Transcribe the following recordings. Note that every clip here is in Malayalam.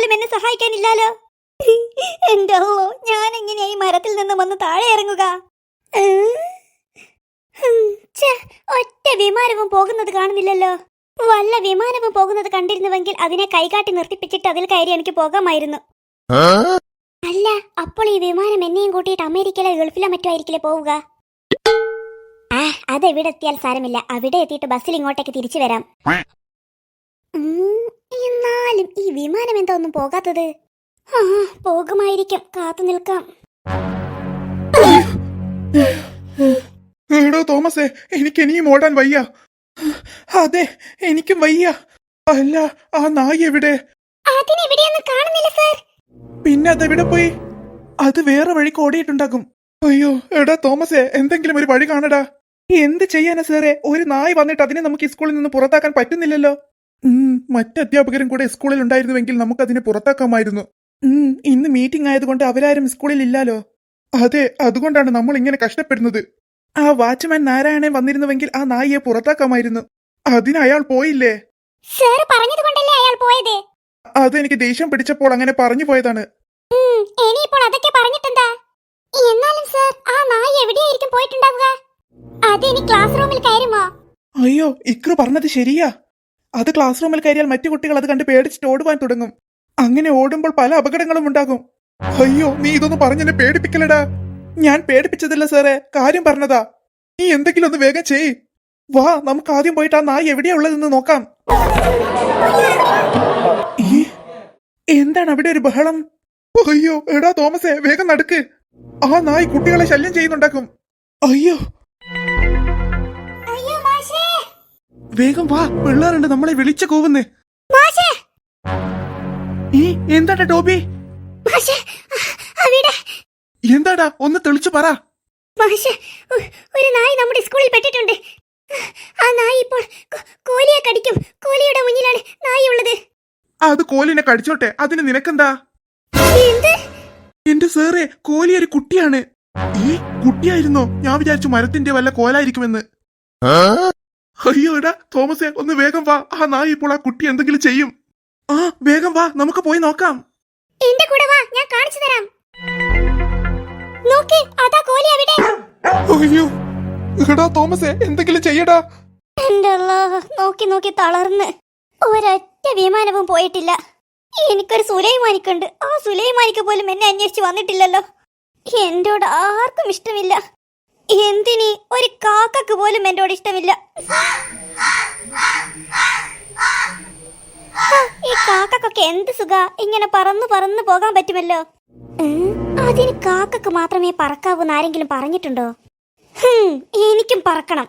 പോലും എന്നെ സഹായിക്കാനില്ലാലോ? എന്റെ ഞാൻ എങ്ങനെയാ ഈ മരത്തിൽ നിന്ന് വന്ന് താഴെ ഇറങ്ങുക? ഒറ്റ വിമാനവും പോകുന്നത് കാണുന്നില്ലല്ലോ. വല്ല വിമാനവും പോകുന്നത് കണ്ടിരുന്നുവെങ്കിൽ അതിനെ കൈകാട്ടി നിർത്തിപ്പിച്ചിട്ട് അതിൽ കയറി എനിക്ക് പോകാമായിരുന്നു. അല്ല അപ്പോൾ ഈ വിമാനം എന്നെയും കൂട്ടിയിട്ട് അമേരിക്കയിലെ ഗൾഫിലോ മറ്റോ ആയിരിക്കില്ലേ പോവുക? ആ അതെവിടെ എത്തിയാൽ സാരമില്ല. അവിടെ എത്തിയിട്ട് ബസ്സിൽ ഇങ്ങോട്ടേക്ക് തിരിച്ചു വരാം. എന്നാലും ഈ വിമാനം എന്താ ഒന്നും പോകാത്തത്? ആ പോകുമായിരിക്കും. കാത്തു നിൽക്കാം. എടോ തോമസേ എനിക്ക് ഇനിയും ഓടാൻ വയ്യ. അതെ എനിക്കും വയ്യ. അല്ല ആ നായി എവിടെ? അതിനെവിടെയൊന്നും കാണുന്നില്ല സർ. പിന്നെ അതെവിടെ പോയി? അത് വേറെ വഴിക്ക് ഓടിയിട്ടുണ്ടാകും. അയ്യോ എടാ തോമസേ എന്തെങ്കിലും ഒരു വഴി കാണടാ. എന്ത് ചെയ്യാനാ സാറേ? ഒരു നായ വന്നിട്ട് അതിനെ നമുക്ക് ഈ സ്കൂളിൽ നിന്ന് പുറത്താക്കാൻ പറ്റുന്നില്ലല്ലോ. മറ്റ് അധ്യാപകരും കൂടെ സ്കൂളിൽ ഉണ്ടായിരുന്നുവെങ്കിൽ നമുക്ക് അതിനെ പുറത്താക്കാമായിരുന്നു ഇന്ന് മീറ്റിംഗ് ആയതുകൊണ്ട് അവരാരും സ്കൂളിൽ ഇല്ലാലോ? അതെ അതുകൊണ്ടാണ് നമ്മൾ ഇങ്ങനെ കഷ്ടപ്പെടുന്നത്. ആ വാച്ച്മാൻ നാരായണൻ വന്നിരുന്നുവെങ്കിൽ ആ നായിയെ പുറത്താക്കാമായിരുന്നു. അതിന് അയാൾ പോയില്ലേ? സാർ പറഞ്ഞതുകൊണ്ടല്ലേ അയാൾ പോയത്? അതെനിക്ക് ദേഷ്യം പിടിച്ചപ്പോൾ അങ്ങനെ പറഞ്ഞു പോയതാണ്. ഇനിയിപ്പോൾ അതൊക്കെ പറഞ്ഞിട്ടെന്താ? എന്നാലും സർ ആ നായ എവിടെയായിരിക്കും പോയിട്ടുണ്ടാവുക? അതിനി ക്ലാസ് റൂമിൽ കയറുമോ? അയ്യോ ഇക്രു പറഞ്ഞത് ശരിയാ. അത് ക്ലാസ് റൂമിൽ കയറിയാൽ മറ്റു കുട്ടികൾ അത് കണ്ട് പേടിച്ചിട്ട് ഓടുവാൻ തുടങ്ങും. അങ്ങനെ ഓടുമ്പോൾ പല അപകടങ്ങളും ഉണ്ടാകും. അയ്യോ നീ ഇതൊന്നും പറഞ്ഞെന്നെ പേടിപ്പിക്കലടാ. ഞാൻ പേടിപ്പിച്ചതല്ല സാറേ കാര്യം പറഞ്ഞതാ. നീ എന്തെങ്കിലും ഒന്ന് വേഗം ചെയ്. വാ നമുക്ക് ആദ്യം പോയിട്ട് ആ നായ എവിടെയാ ഉള്ളതെന്ന് നോക്കാം. എന്താണ് അവിടെ ഒരു ബഹളം? അയ്യോ എടാ തോമസേ വേഗം നടക്ക്. ആ നായ് കുട്ടികളെ ശല്യം ചെയ്യുന്നുണ്ടാക്കും. അയ്യോ വേഗം വാ. പിള്ളേരുണ്ട്. നമ്മളെ വിളിച്ചു കൂവുന്നേ. മാഷേ! ഈ എന്താടാ ടോബി? മാഷേ അവിടെ എന്താടാ? ഒന്ന് തെളിച്ചു പറ. മാഷേ ഒരു നായ നമ്മുടെ സ്കൂളിൽ പെട്ടിട്ടുണ്ട്. ആ നായ ഇപ്പോൾ കോലിയെ കടിക്കും. കോലിയുടെ മുന്നിലാണ് നായി ഉള്ളത്. അത് കോലിനെ കടിച്ചോട്ടെ. അതിന് നിനക്കെന്താ? എന്ത്? എന്റെ സാറേ കോലി ഒരു കുട്ടിയാണ്. ഈ കുട്ടിയായിരുന്നോ? ഞാൻ വിചാരിച്ചു മരത്തിന്റെ വല്ല കോലായിരിക്കുമെന്ന്. അയ്യോ എടാ തോമസേ ഒന്ന് വേഗം വാ. ആ നായ ഇപ്പോൾ ആ കുട്ടി എന്തെങ്കിലും ചെയ്യും. ആ വേഗം വാ നമുക്ക് പോയി നോക്കാം. എന്റെ കൂടെ വാ ഞാൻ കാണിച്ചു തരാം. നോക്കി അതാ കോലി അവിടെ. അയ്യോ എടാ തോമസേ എന്തെങ്കിലും ചെയ്യടാ. എന്റെ നോക്കി നോക്കി തളർന്ന്. ഒരൊറ്റ വിമാനവും പോയിട്ടില്ല. എനിക്കൊരു സുലൈമാനിക്കുണ്ട്. ആ സുലൈമാനിക്ക് പോലും എന്നെ അന്വേഷിച്ച് വന്നിട്ടില്ലല്ലോ. എന്നോട് ആർക്കും ഇഷ്ടമില്ല. എന്തിനി? ഒരു കാക്കക്ക് പോലും എന്നോട് ഇഷ്ടമില്ല. ഈ കാക്കക്കൊക്കെ എന്ത് സുഖ? ഇങ്ങനെ പറന്നു പറന്നു പോകാൻ പറ്റുമല്ലോ. അതിന് കാക്കക്ക് മാത്രമേ പറക്കാവൂന്ന് ആരെങ്കിലും പറഞ്ഞിട്ടുണ്ടോ? എനിക്കും പറക്കണം.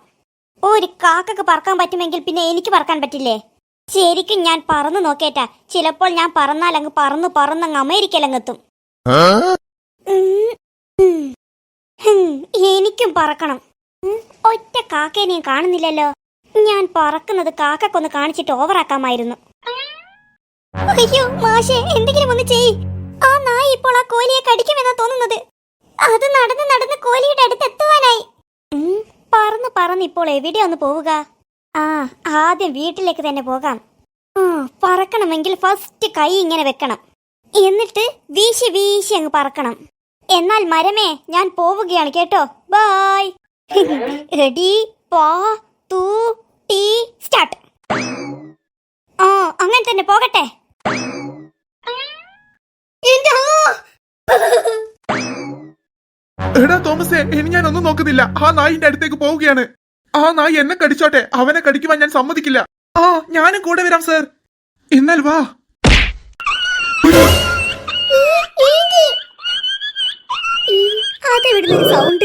ഒരു കാക്കക്ക് പറക്കാൻ പറ്റുമെങ്കിൽ പിന്നെ എനിക്ക് പറക്കാൻ പറ്റില്ലേ? ശരിക്കും ഞാൻ പറന്നു നോക്കേട്ടാ. ചിലപ്പോൾ ഞാൻ പറന്നാൽ അങ്ങ് പറന്നു പറന്നങ്ങ് അമേരിക്കയിലങ്ങെത്തും എനിക്കും പറക്കണം. ഒറ്റ കാക്കേനെയും കാണുന്നില്ലല്ലോ. ഞാൻ പറക്കുന്നത് കാക്കക്കൊന്ന് കാണിച്ചിട്ട് ഓവറാക്കാമായിരുന്നു. അയ്യോ മാഷെ എന്തെങ്കിലും ഒന്ന് ചെയ്. ആ നായ ഇപ്പോൾ ആ കോലിയെ കടിക്കുമെന്നാ തോന്നുന്നത്. അത് നടന്ന് നടന്ന് കോലിയുടെ അടുത്ത് എത്തുവാനായി. പറന്ന് പറന്ന് ഇപ്പോൾ എവിടെ ഒന്ന് പോവുക? ആ ആദ്യം വീട്ടിലേക്ക് തന്നെ പോകാം. പറക്കണമെങ്കിൽ ഫസ്റ്റ് കൈ ഇങ്ങനെ വെക്കണം. എന്നിട്ട് വീശി വീശി അങ്ങ് പറക്കണം. എന്നാൽ മരമേ ഞാൻ പോവുകയാണ് കേട്ടോ. ബൈ. റെഡി. പോ തൂ ടീ സ്റ്റാർട്ട്. ആ അങ്ങനെ തന്നെ പോകട്ടെ! എടാ തോമസേ ഇനി ഞാൻ ഒന്നും നോക്കുന്നില്ല. ആ നായിന്റെ അടുത്തേക്ക് പോവുകയാണ്. ആ നായി എന്നെ കടിച്ചോട്ടെ. അവനെ കടിക്കുവാൻ ഞാൻ സമ്മതിക്കില്ല. ആ ഞാനും കൂടെ വരാം സർ. എന്നാൽ വാ. విడుదల సౌండ్